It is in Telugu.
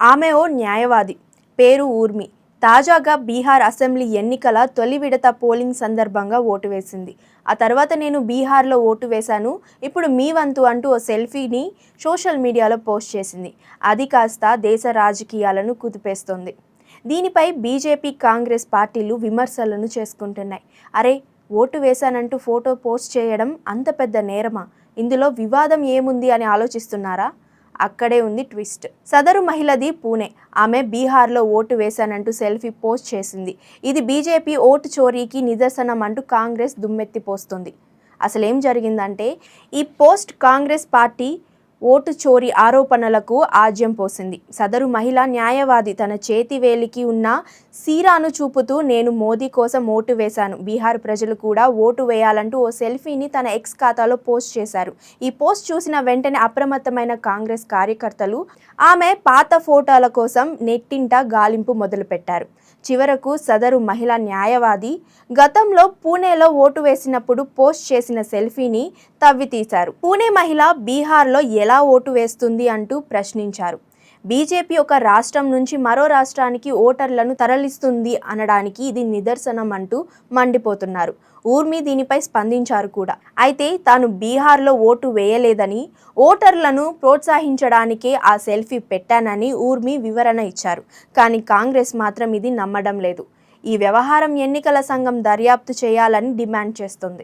ఆమె ఓ న్యాయవాది. పేరు ఊర్మి. తాజాగా బీహార్ అసెంబ్లీ ఎన్నికల తొలి విడత పోలింగ్ సందర్భంగా ఓటు వేసింది. ఆ తర్వాత నేను బీహార్లో ఓటు వేశాను. ఇప్పుడు మీ వంతు అంటూ ఓ సెల్ఫీని సోషల్ మీడియాలో పోస్ట్ చేసింది. అది కాస్త దేశ రాజకీయాలను కుదిపేస్తోంది. దీనిపై బీజేపీ కాంగ్రెస్ పార్టీలు విమర్శలను చేసుకుంటున్నాయి. అరే ఓటు వేశానంటూ ఫోటో పోస్ట్ చేయడం అంత పెద్ద నేరమా? ఇందులో వివాదం ఏముంది అని ఆలోచిస్తున్నారా? అక్కడే ఉంది ట్విస్ట్. సదరు మహిళది పూణే. ఆమె బీహార్లో ఓటు వేశానంటూ సెల్ఫీ పోస్ట్ చేసింది. ఇది బీజేపీ ఓటు చోరీకి నిదర్శనం అంటూ కాంగ్రెస్ దుమ్మెత్తిపోస్తుంది. అసలేం జరిగిందంటే ఈ పోస్ట్ కాంగ్రెస్ పార్టీ ఓటు చోరీ ఆరోపణలకు ఆజ్యం పోసింది. సదరు మహిళా న్యాయవాది తన చేతి వేలికి ఉన్న సీరాను చూపుతూ నేను మోదీ కోసం ఓటు వేశాను. బీహార్ ప్రజలు కూడా ఓటు వేయాలంటూ ఓ సెల్ఫీని తన ఎక్స్ ఖాతాలో పోస్ట్ చేశారు. ఈ పోస్ట్ చూసిన వెంటనే అప్రమత్తమైన కాంగ్రెస్ కార్యకర్తలు ఆమె పాత ఫోటోల కోసం నెట్టింట గాలింపు మొదలుపెట్టారు. చివరకు సదరు మహిళా న్యాయవాది గతంలో పూణేలో ఓటు వేసినప్పుడు పోస్ట్ చేసిన సెల్ఫీని తవ్వితీశారు. పూణే మహిళ బీహార్లో ఎలా ఎలా ఓటు వేస్తుంది అంటూ ప్రశ్నించారు. బీజేపీ ఒక రాష్ట్రం నుంచి మరో రాష్ట్రానికి ఓటర్లను తరలిస్తుంది అనడానికి ఇది నిదర్శనం అంటూ మండిపోతున్నారు. ఊర్మి దీనిపై స్పందించారు కూడా. అయితే తాను బీహార్లో ఓటు వేయలేదని ఓటర్లను ప్రోత్సహించడానికే ఆ సెల్ఫీ పెట్టానని ఊర్మి వివరణ ఇచ్చారు. కానీ కాంగ్రెస్ మాత్రం ఇది నమ్మడం లేదు. ఈ వ్యవహారం ఎన్నికల సంఘం దర్యాప్తు చేయాలని డిమాండ్ చేస్తుంది.